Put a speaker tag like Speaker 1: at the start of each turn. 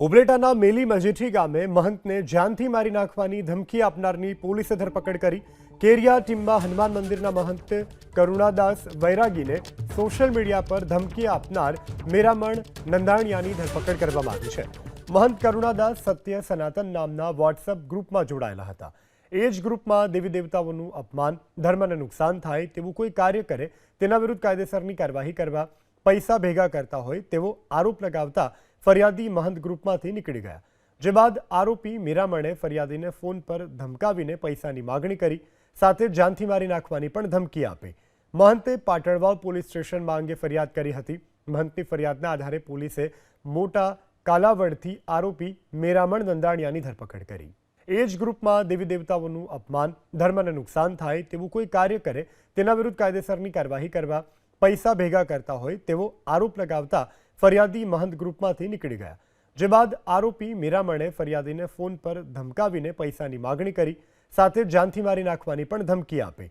Speaker 1: ઉબલેટાના મેલી મજેઠી ગામે મહંતને જાનથી મારી નાખવાની ધમકી આપનારની પોલીસે ધરપકડ કરી. કેરિયા ટીમમાં હનુમાન મંદિરના મહંત કરુણાદાસ વૈરાગીને સોશિયલ મીડિયા પર ધમકી આપનાર મેરામણ નંદાણિયાની ધરપકડ કરવામાં આવી છે. મહંત કરુણાદાસ સત્ય સનાતન નામના વોટ્સએપ ગ્રુપમાં જોડાયેલા હતા. એ જ ગ્રુપમાં દેવી દેવતાઓનું અપમાન, ધર્મને નુકસાન થાય તેવું કોઈ કાર્ય કરે તેના વિરુદ્ધ કાયદેસરની કાર્યવાહી કરવા પૈસા ભેગા કરતા હોય તેવો આરોપ લગાવતા ફરિયાદી મહંત ગ્રુપમાંથી નીકળી ગયા. જે બાદ આરોપી મીરામણે ફરિયાદીને ફોન પર ધમકાવીને પૈસાની માગણી કરી, સાથે જાનથી મારી નાખવાની પણ ધમકી આપી. મહંતે પાટણવાવ પોલીસ સ્ટેશનમાં અંગે ફરિયાદ કરી હતી. મહંતની ફરિયાદના આધારે પોલીસે મોટા કાલાવડથી આરોપી મેરામણ નંદાણિયાની ધરપકડ કરી. એ જ ગ્રુપમાં દેવી દેવતાઓનું અપમાન, ધર્મને નુકસાન થાય તેવું કોઈ કાર્ય કરે તેના વિરુદ્ધ કાયદેસરની કાર્યવાહી કરવા પૈસા ભેગા કરતા હોય તેવો આરોપ લગાવતા ફરિયાદી મહંત ગ્રુપમાંથી નીકળી ગયા. જે બાદ આરોપી મીરામણે ફરિયાદીને ફોન પર ધમકાવીને પૈસાની માગણી કરી, સાથે જાનથી મારી નાખવાની પણ ધમકી આપી.